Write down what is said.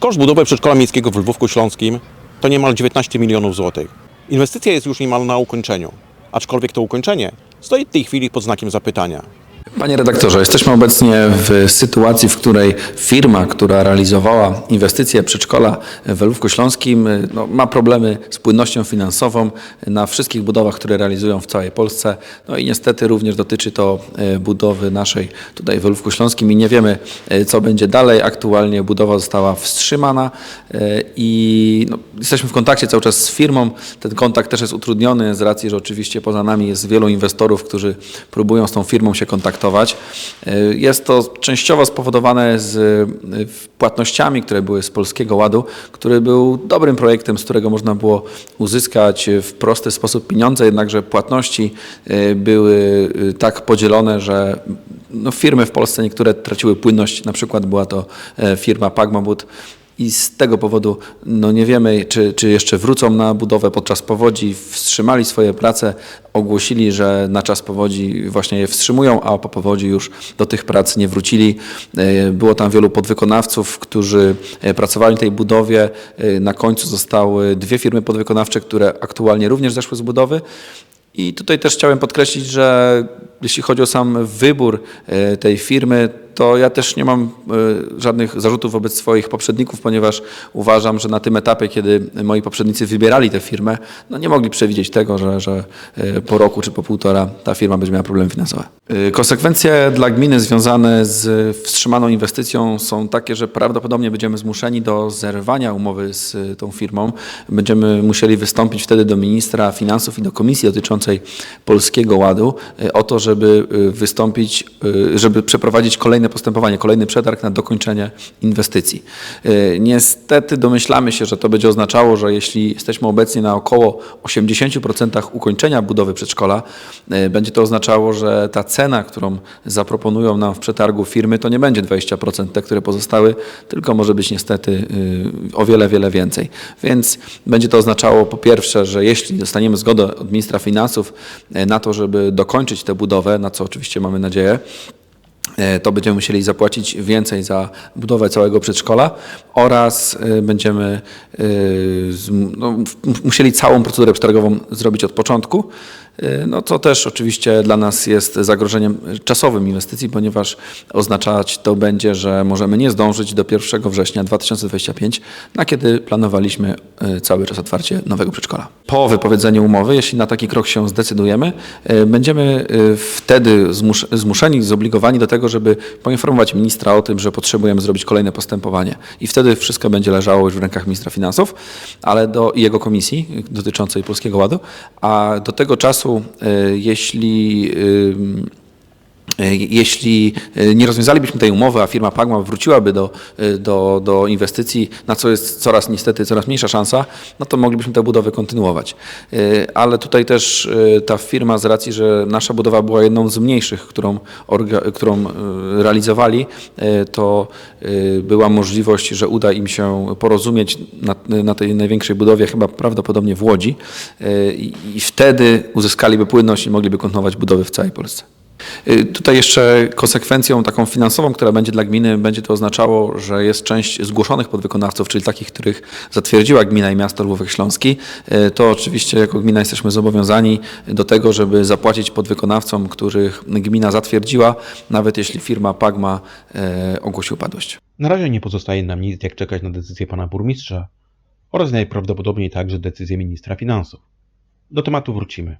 Koszt budowy przedszkola miejskiego w Lwówku Śląskim to niemal 19 milionów złotych. Inwestycja jest już niemal na ukończeniu, aczkolwiek to ukończenie stoi w tej chwili pod znakiem zapytania. Panie redaktorze, jesteśmy obecnie w sytuacji, w której firma, która realizowała inwestycje przedszkola w Lwówku Śląskim, no, ma problemy z płynnością finansową na wszystkich budowach, które realizują w całej Polsce. No i niestety również dotyczy to e, budowy naszej tutaj w Lwówku Śląskim i nie wiemy, e, co będzie dalej. Aktualnie budowa została wstrzymana e, i no, jesteśmy w kontakcie cały czas z firmą. Ten kontakt też jest utrudniony z racji, że oczywiście poza nami jest wielu inwestorów, którzy próbują z tą firmą się kontaktować. E, Jest to częściowo spowodowane z płatnościami, które były z Polskiego Ładu, który był dobrym projektem, z którego można było uzyskać w prosty sposób pieniądze, jednakże płatności e, były tak podzielone, że no, firmy w Polsce niektóre traciły płynność, na przykład była to e, firma Pagmabut, i z tego powodu no nie wiemy, czy, czy jeszcze wrócą na budowę podczas powodzi, wstrzymali swoje prace, ogłosili, że na czas powodzi właśnie je wstrzymują, a po powodzi już do tych prac nie wrócili. E, Było tam wielu podwykonawców, którzy e, pracowali w tej budowie. E, Na końcu zostały dwie firmy podwykonawcze, które aktualnie również zeszły z budowy. I tutaj też chciałem podkreślić, że jeśli chodzi o sam wybór tej firmy, to ja też nie mam e, żadnych zarzutów wobec swoich poprzedników, ponieważ uważam, że na tym etapie, kiedy moi poprzednicy wybierali tę firmę, no nie mogli przewidzieć tego, że, że e, po roku czy po półtora ta firma będzie miała problemy finansowe. E, Konsekwencje dla gminy związane z wstrzymaną inwestycją są takie, że prawdopodobnie będziemy zmuszeni do zerwania umowy z tą firmą. Będziemy musieli wystąpić wtedy do ministra finansów i do komisji dotyczącej Polskiego Ładu o to, żeby wystąpić, żeby przeprowadzić kolejne postępowanie, kolejny przetarg na dokończenie inwestycji. E, Niestety domyślamy się, że to będzie oznaczało, że jeśli jesteśmy obecnie na około 80% ukończenia budowy przedszkola, e, będzie to oznaczało, że ta cena, którą zaproponują nam w przetargu firmy, to nie będzie 20% te, które pozostały, tylko może być niestety y, o wiele, wiele więcej. Więc będzie to oznaczało po pierwsze, że jeśli dostaniemy zgodę od ministra finansów e, na to, żeby dokończyć tę budowę, na co oczywiście mamy nadzieję, e, to będziemy musieli zapłacić więcej za budowę całego przedszkola oraz e, będziemy e, no, musieli całą procedurę przetargową zrobić od początku, e, no to też oczywiście dla nas jest zagrożeniem czasowym inwestycji, ponieważ oznaczać to będzie, że możemy nie zdążyć do 1 września 2025, na kiedy planowaliśmy e, cały czas otwarcie nowego przedszkola. Po wypowiedzeniu umowy, jeśli na taki krok się zdecydujemy, e, będziemy wtedy zmus- zmuszeni, zobligowani do tego, żeby poinformować ministra o tym, że potrzebujemy zrobić kolejne postępowanie. I wtedy wszystko będzie leżało już w rękach ministra finansów, ale do jego komisji dotyczącej Polskiego Ładu, a do tego czasu, e, jeśli Jeśli e, nie rozwiązalibyśmy tej umowy, a firma Pagma wróciłaby do, e, do, do inwestycji, na co jest coraz niestety coraz mniejsza szansa, no to moglibyśmy tę budowę kontynuować. E, Ale tutaj też e, ta firma z racji, że nasza budowa była jedną z mniejszych, którą, którą e, realizowali, e, to e, była możliwość, że uda im się porozumieć na, na tej największej budowie, chyba prawdopodobnie w Łodzi e, i wtedy uzyskaliby płynność i mogliby kontynuować budowy w całej Polsce. Y, Tutaj jeszcze konsekwencją taką finansową, która będzie dla gminy, będzie to oznaczało, że jest część zgłoszonych podwykonawców, czyli takich, których zatwierdziła gmina i miasto Lwówek Śląski. Y, To oczywiście jako gmina jesteśmy zobowiązani do tego, żeby zapłacić podwykonawcom, których gmina zatwierdziła, nawet jeśli firma Pagma e, ogłosi upadłość. Na razie nie pozostaje nam nic jak czekać na decyzję pana burmistrza oraz najprawdopodobniej także decyzję ministra finansów. Do tematu wrócimy.